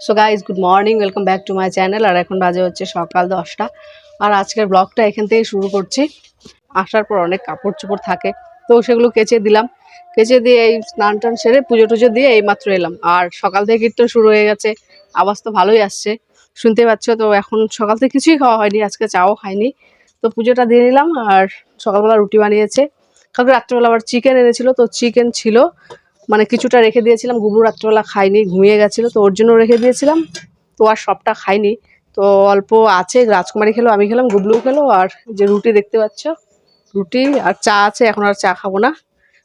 So guys good morning welcome back to my channel আর এখন বাজে হচ্ছে সকাল দশটা। আর আজকের ব্লগটা এখান থেকে শুরু করছি। আসার পর অনেক কাপড় চোপড় থাকে। তো সেগুলো কেচে দিলাম। কেচে দিয়ে এই স্নান টান সেরে পুজো টুজো দিয়ে এই মাত্র এলাম। আর সকাল থেকে কীর্তন শুরু হয়ে গেছে। আওয়াজ তো ভালোই আসছে। শুনতে পাচ্ছ? তো এখন সকাল থেকে কিছুই খাওয়া হয়নি। আজকে চাও খাইনি। তো পুজোটা দিয়ে নিলাম। আর সকালবেলা রুটি বানিয়েছে। কালকে রাত্রেবেলা আবার চিকেন এনেছিল। তো চিকেন ছিল। মানে কিছুটা রেখে দিয়েছিলাম গুবলু রাত্রেবেলা খাইনি, ঘুমিয়ে গেছিল, তো ওর জন্য রেখে দিয়েছিলাম। তো আর সবটা খাইনি। তো অল্প আছে, রাজকুমারী খেলো, আমি খেলাম গুবলু খেলো, আর যে রুটি দেখতে পাচ্ছ, রুটি আর চা আছে, এখন আর চা খাব না।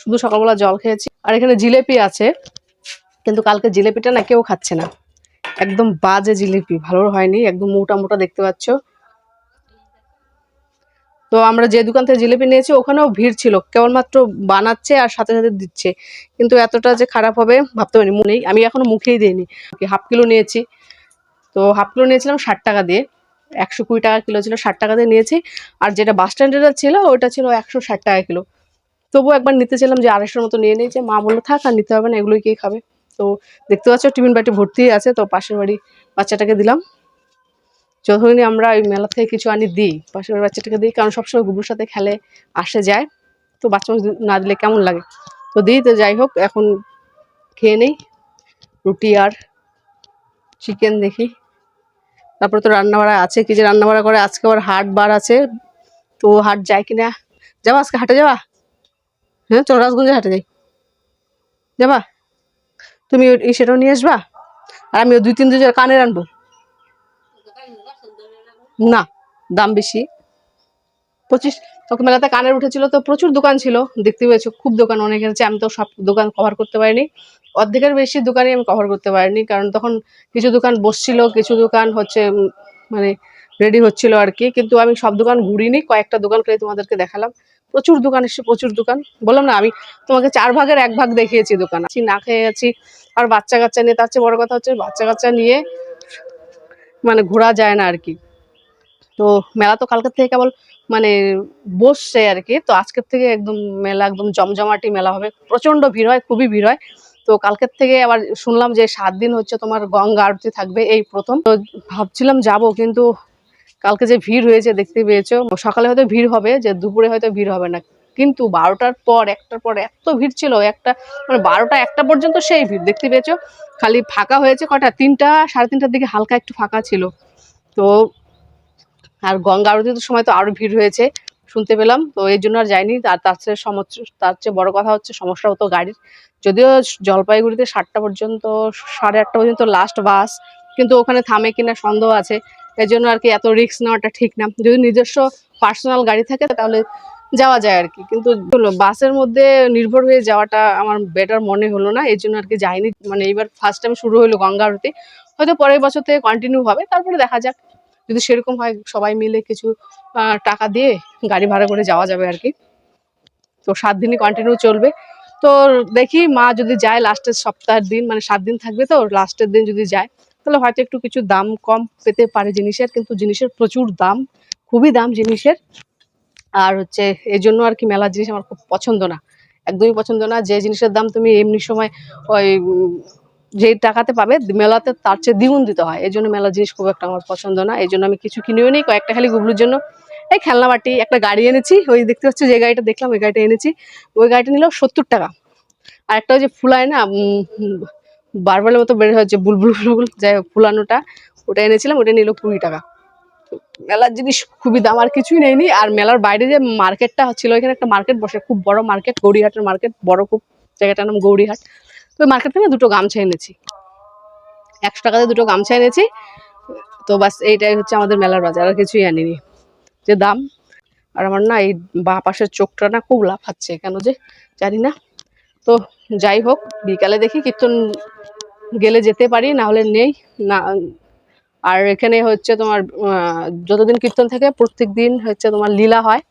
শুধু সকালবেলা জল খেয়েছি। আর এখানে জিলেপি আছে, কিন্তু কালকে জিলেপিটা না কেউ খাচ্ছে না। একদম বাজে জিলিপি, ভালো হয়নি, একদম মোটা মোটা দেখতে পাচ্ছ। তো আমরা যে দোকান থেকে জিলিপি নিয়েছি, ওখানেও ভিড় ছিল। কেবলমাত্র বানাচ্ছে আর সাথে সাথে দিচ্ছে। কিন্তু এতটা যে খারাপ হবে, ভাবতে পারিনি। মনেই আমি এখনও মুখেই দিইনি। হাফ কিলো নিয়েছি। তো হাফ কিলো নিয়েছিলাম ষাট টাকা দিয়ে। একশো কুড়ি টাকা কিলো ছিল, ষাট টাকা দিয়ে নিয়েছি। আর যেটা বাস স্ট্যান্ডের ছিল, ওটা ছিল একশো ষাট টাকা কিলো। তবুও একবার নিতে চাইলাম যে আড়াইশোর মতো নিয়ে যে মা বলল, থাক, আর নিতে হবে না, এগুলোই কে খাবে? তো দেখতে পাচ্ছ, টিফিন বাটি ভর্তি আছে, তো পাশের বাড়ি বাচ্চাটাকে দিলাম। যতক্ষণই আমরা ওই মেলা থেকে কিছু আনি দিই, পাশের বাচ্চাটাকে দিই, কারণ সবসময় গুবুর সাথে খেলে আসে যায়। তো বাচ্চা না দিলে কেমন লাগে? তো দিই, তো যাই হোক, এখন খেয়ে নেই। রুটি আর চিকেন দেখি। তারপরে তো রান্না বাড়া আছে, কি যে রান্না বাড়া করে, আজকে আবার হাট বার আছে। তো হাট যায় কিনা? যাবা আজকে হাটে যাবা? হ্যাঁ চলো রাজগঞ্জে হাটে যাই। যাবা? তুমি সেটাও নিয়ে আসবা? আর আমি ওই দুই তিন দুজন কানের আনব। না, দাম বেশি। পঁচিশ তখন মেলাতে কানের উঠেছিল তো প্রচুর দোকান ছিল, দেখতে পেয়েছ, খুব দোকান, অনেক আছে আমি তো সব দোকান কভার করতে পারিনি। অর্ধেকের বেশি দোকানই আমি কভার করতে পারিনি, কারণ তখন কিছু দোকান বসছিল, কিছু দোকান হচ্ছে মানে রেডি হচ্ছিল আর কি, কিন্তু আমি সব দোকান ঘুরিনি, কয়েকটা দোকান করে তোমাদেরকে দেখালাম। প্রচুর দোকান এসে প্রচুর দোকান। বললাম না, আমি তোমাকে চার ভাগের এক ভাগ দেখিয়েছি দোকান। আছি, না খেয়ে গেছি আর বাচ্চা কাচ্চা নিয়ে, তার চেয়ে বড় কথা হচ্ছে বাচ্চা কাচ্চা নিয়ে মানে ঘোরা যায় না আর কি। তো মেলা তো কালকের থেকে কেবল মানে বসছে আর কি। তো আজকের থেকে একদম মেলা, একদম জমজমাটি মেলা হবে। প্রচণ্ড ভিড় হয়, খুবই ভিড় হয়। তো কালকের থেকে আবার শুনলাম যে সাত দিন হচ্ছে তোমার গঙ্গা আরতি থাকবে, এই প্রথম। তো ভাবছিলাম যাব, কিন্তু কালকে যে ভিড় হয়েছে, দেখতে পেয়েছ। সকালে হয়তো ভিড় হবে, যে দুপুরে হয়তো ভিড় হবে না। কিন্তু বারোটার পর, একটার পর এত ভিড় ছিল, একটা মানে বারোটা, একটা পর্যন্ত সেই ভিড়, দেখতে পেয়েছ? খালি ফাঁকা হয়েছে কটা? তিনটা, সাড়ে তিনটার দিকে হালকা একটু ফাঁকা ছিল। তো আর গঙ্গা আরতির সময় তো আরও ভিড় হয়েছে, শুনতে পেলাম। তো এই জন্য আর যাইনি, আর তার চেয়ে তার চেয়ে বড় কথা হচ্ছে সমস্যা হতো গাড়ির। যদিও জলপাইগুড়িতে সাতটা পর্যন্ত, সাড়ে আটটা পর্যন্ত লাস্ট বাস কিন্তু ওখানে থামে কিনা সন্দেহ আছে। এই জন্য আর কি এত রিস্ক নেওয়াটা ঠিক না। যদি নিজস্ব পার্সোনাল গাড়ি থাকে, তাহলে যাওয়া যায় আর কি। কিন্তু বাসের মধ্যে নির্ভর হয়ে যাওয়াটা আমার বেটার মনে হলো না এই জন্য আর কি যাইনি। মানে এইবার ফার্স্ট টাইম শুরু হলো গঙ্গা আরতি। হয়তো পরের বছর থেকে কন্টিনিউ হবে, তারপরে দেখা যাক। যদি সেরকম হয় সবাই মিলে কিছু টাকা দিয়ে গাড়ি ভাড়া করে যাওয়া যাবে আর কি। তো সাত দিনই কন্টিনিউ চলবে। তো দেখি মা যদি যায় লাস্টের সপ্তাহের দিন মানে সাত দিন থাকবে তো লাস্টের দিন যদি যায়, তাহলে হয়তো একটু কিছু দাম কম পেতে পারে জিনিসের, কিন্তু জিনিসের প্রচুর দাম, খুবই দাম জিনিসের। আর হচ্ছে এই জন্য আর কি মেলার জিনিস আমার খুব পছন্দ না। একদমই পছন্দ না। যে জিনিসের দাম তুমি এমনি সময় ওই যে টাকাতে পাবে, মেলাতে তার চেয়ে দ্বিগুণ দিতে হয়। এই জন্য মেলার জিনিস খুব একটা আমার পছন্দ না। এই জন্য আমি কিছু কিনেও নিই, কয়েকটা খালি গুবলুর জন্য। এই খেলনা বাটি, একটা গাড়ি এনেছি। ওই দেখতে পাচ্ছ যে গাড়িটা দেখলাম, ওই গাড়িটা এনেছি। ওই গাড়িটা নিল সত্তর টাকা। আর একটা যে ফুলায় না বারবারের মতো বের হয়েছে, বুলবুল বুলবুল যাই হোক, ফুলানোটা ওটা এনেছিলাম, ওটা নিল কুড়ি টাকা। মেলার জিনিস খুবই দাম, আর কিছুই নেইনি। আর মেলার বাইরে যে মার্কেটটা ছিল এখানে একটা মার্কেট বসে, খুব বড় মার্কেট, গৌরীহাটের মার্কেট, বড় খুব, জায়গাটার নাম গৌরীহাট। তো মার্কেট থেকে দুটো গামছা এনেছি। একশো টাকাতে দুটো গামছা এনেছি। তো বাস এইটাই হচ্ছে আমাদের মেলার বাজার, আর কিছুই আনিনি। যে দাম, আর আমার না এই বা পাশের চোখটা না খুব লাফাচ্ছে কেন যে জানি না। তো যাই হোক, বিকালে দেখি কীর্তন গেলে যেতে পারি, না হলে নেই, না, আর এখানে হচ্ছে তোমার যতদিন কীর্তন থাকে প্রত্যেক দিন হচ্ছে তোমার লীলা হয়।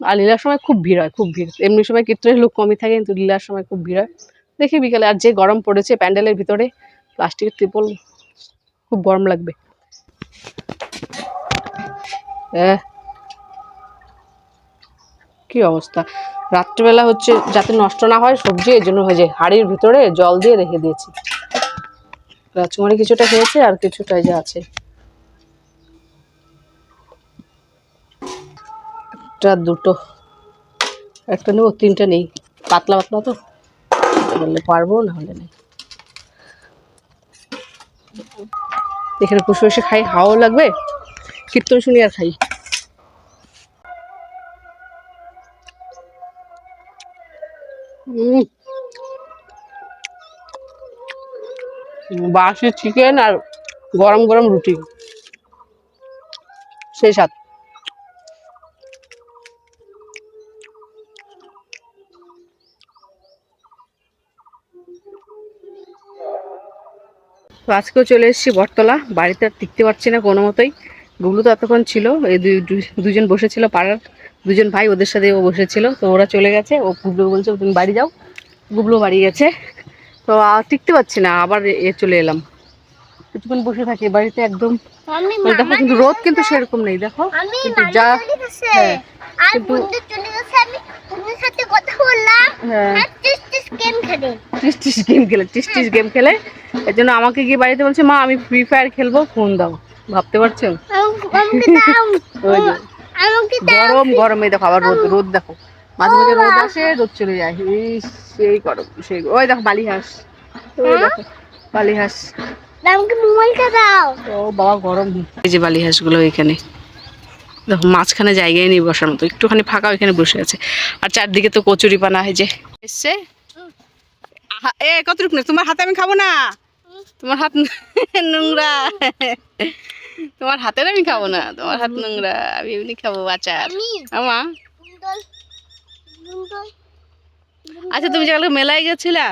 আর লীলার সময় খুব ভিড় হয়, খুব ভিড়। এমনি সময় কীর্তনের লোক কমই থাকে, কিন্তু লীলার সময় খুব ভিড় হয়। দেখি বিকালে। আর যে গরম পড়েছে প্যান্ডেলের ভিতরে, প্লাস্টিকের ত্রিপল খুব গরম লাগবে। কি অবস্থা? রাত্রিবেলা হচ্ছে যাতে নষ্ট না হয় সবজি, এই জন্য হয়ে যায় হাড়ির ভিতরে জল দিয়ে রেখে দিয়েছি। রাজকুমারী কিছুটা খেয়েছে আর কিছুটা যে আছে। একটা, দুটো, একটা নেব, তিনটা নেই। পাতলা পাতলা তো? বললে পারব না হলে নেই। এখানে বসে বসে খাই হাওয়া লাগবে, কীর্তন শুনি আর খাই। বাসি চিকেন আর গরম গরম রুটি। সেই সাথ তো আজকেও চলে এসেছি বটতলা। বাড়িতে আর টিকতে পারছি না কোনো মতোই। গুগলু তো এতক্ষণ ছিল এই দুজন বসেছিল পাড়ার। দুজন ভাই ওদের সাথে ও বসেছিল তো ওরা চলে গেছে। ও গুগলু বলছে তুমি বাড়ি যাও। গুগলু বাড়ি গেছে। তো আর টিকতে পারছি না আবার এ- চলে এলাম। কিছুক্ষণ বসে থাকি বাড়িতে একদম দেখো কিন্তু রোদ কিন্তু সেরকম নেই দেখো। কিন্তু যা হ্যাঁ, কিন্তু- সাথে কথা বললাম। হ্যাঁ। টিস গেম খেলে। টিস টিস গেম খেলে এর জন্য আমাকে গিয়ে বাড়িতে বলছে মা আমি ফ্রি ফায়ার খেলব ফোন দাও। ভাবতে পারছ? গরম গরমে দেখো আবার রোদ রোদ দেখো। মাঝে মাঝে রোদ আসে রোদ চলে যায়। সেই গরম সেই ওই দেখো বালি হাঁস ওই দেখো বালি হাঁস আমাকে মোবাইলটা দাও ও বাবা গরম। এই যে বালি হাঁসগুলো এখানে। মাঝখানে জায়গায় নেই বসার মতো। একটুখানি ফাঁকা ওইখানে বসে আছে। আর চারদিকে তো কচুরি পানা হয় যে এসছে। এ কতটুকু না? তোমার হাতে আমি খাব না? তোমার হাত নোংরা। তোমার হাতের আমি খাব না। তোমার হাত নোংরা। আমি এমনি খাব আচার। আমি। আচ্ছা তুমি যে কালকে মেলায় গেছিলা।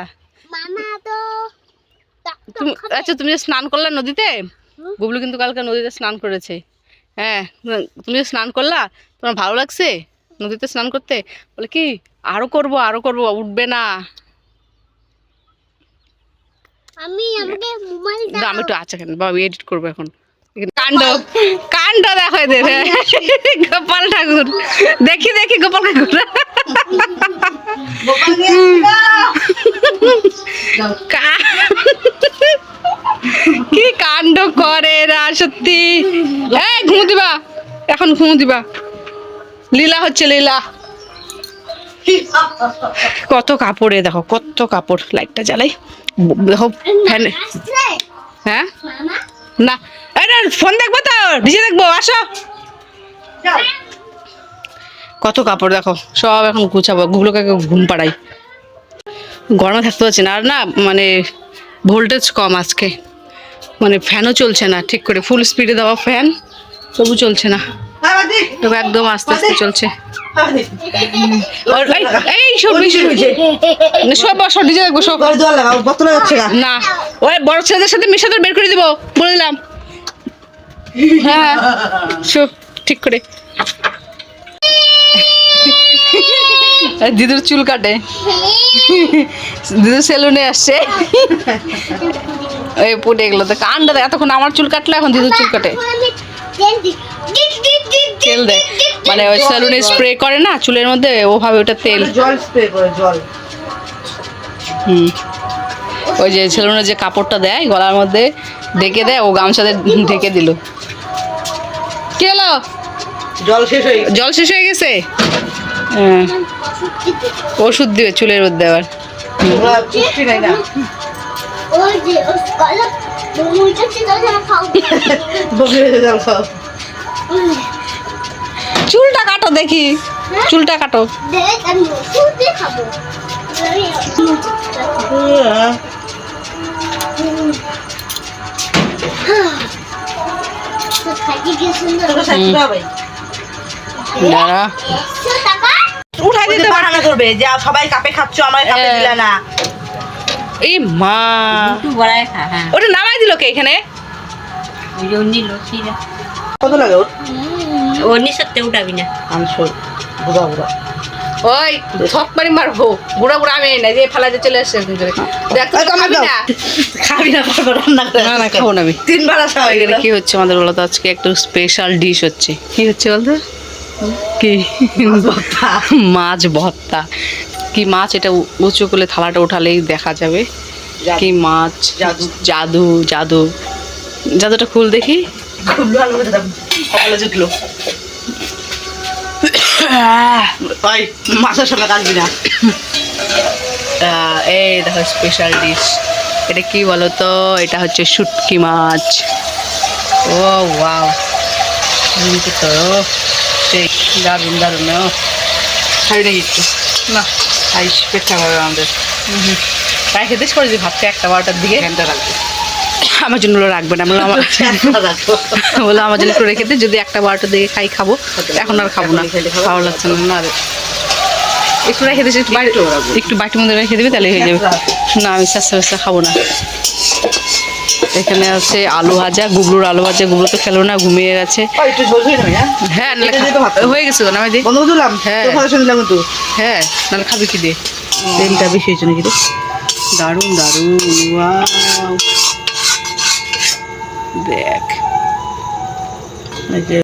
আচ্ছা তুমি যে স্নান করলা নদীতে। গুবলু কিন্তু কালকে নদীতে স্নান করেছে। হ্যাঁ তুমি স্নান করলা? তোমার ভালো লাগছে? নদীতে স্নান করতে? বলে কি আরও করব আরও করব উঠবে না। আমি আমাকে মোবাইল দাও আমি একটু আচ্ছা কেন বাবা এডিট করব এখন। কান্ড কাণ্ড। কাণ্ড দেখো এদের। গোপাল ঠাকুর। দেখি দেখি গোপাল ঠাকুর। কা- কাণ্ড করে এরা, সত্যি। এই, ঘুমু দিবা। এখন ঘুমু দিবা। লীলা হচ্ছে লীলা। কত কাপড়ে দেখো, কত কাপড়। লাইটটা জ্বালাই। দেখো, ফ্যানে হ্যাঁ? না। ফোন দেখব তো। ডিজে দেখব, আসো। কত কাপড় দেখো সব এখন গুছাবো গুগলোকে ঘুম পাড়াই। গরমে থাকতে পারছি না আর না মানে ভোল্টেজ কম আজকে। মানে ফ্যানও চলছে না ঠিক করে ফুল স্পিডে দেওয়া ফ্যান তবু চলছে না। একদম আস্তে আস্তে চলছে। এই- সব বেশি সব বসো ডিজে দেখব সব। না ওই বড় ছেলেদের সাথে বের করে দিব বলে দিলাম। হ্যাঁ শো ঠিক করে। দিদুর চুল কাটে। দিদুর সেলুনে আসছে এই পুটে এগুলো তো কান্ডা দেয় এতক্ষণ আমার চুল কাটলো এখন দিদুর চুল কাটে। তেল দেয় মানে ওই সেলুনে স্প্রে করে না চুলের মধ্যে ওভাবে ওটা তেল। জল স্প্রে করে জল। হুম। ওই যে সেলুনে যে কাপড়টা দেয় গলার মধ্যে ঢেকে দেয় ও গামছাতে ঢেকে দিল। কি হলো? জল শেষ হয়ে গেছে। জল শেষ হয়ে গেছে? হ্যাঁ। ওষুধ দিবে চুলের জল খাও। চুলটা কাটো দেখি। চুলটা কাটো। খাব। দাঁড়া উঠাই দিতে পার বাহানা করবে যে সবাই কাপে খাচ্ছ আমার কাপে হ্যাঁ। দিলা না। এই মা। ওটা নামাই দিল কে এখানে? কত লাগে ওর? ওর সাথে উঠাবি না। আনছো বুড়া বুড়া। ওই ছক মারি মারবো। বুড়া বুড়া আমি না যে ফেলা যে চলে আসছে এরকম দেখ খাবি না? খাবি না পারব রান্না করে। না খাব আমি। হয়ে কি হচ্ছে আমাদের বলতো আজকে একটু স্পেশাল ডিশ হচ্ছে। কি হচ্ছে বলতো? কি? মাছ ভর্তা কি মাছ? এটা উঁচু করলে থালাটা উঠালেই দেখা যাবে। কি মাছ? জাদু। জাদু জাদু। জাদুটা খুল দেখি। জুটলো। মাছের সঙ্গে কাটবি না। এই দেখো স্পেশাল ডিশ এটা কি বলো তো এটা হচ্ছে শুটকি মাছ। ও ওয়াও তো সেই দারুণ দারুণ। খাবি একটু না খাইস পেট হবে আমাদের। তাই খেতে করে যে ভাবছি একটা বারোটার দিকে। রাখবে। আমার জন্য ওগুলো রাখবে না। বলল আমার বলল আমার জন্য একটু রেখে দে যদি একটা বারোটার দিকে খাই খাব। এখন আর খাব না। ভালো লাগছে না। না। একটু রেখে দিয়েছি একটু একটু বাটির মধ্যে রেখে দিবি তাহলে হয়ে যাবে। না আমি চাষা চাষা খাব না। এখানে আছে আলু ভাজা গুবলুর আলু ভাজা। গুবলু তো খেলো না ঘুমিয়ে গেছে। হয়ে? হ্যাঁ হ্যাঁ গেছে না দিলাম হ্যাঁ। শুনলাম তো হ্যাঁ নাহলে খাবি কি দিয়ে? তেলটা বেশি হয়েছে নাকি দারুণ দারুণ দারুণ দেখ।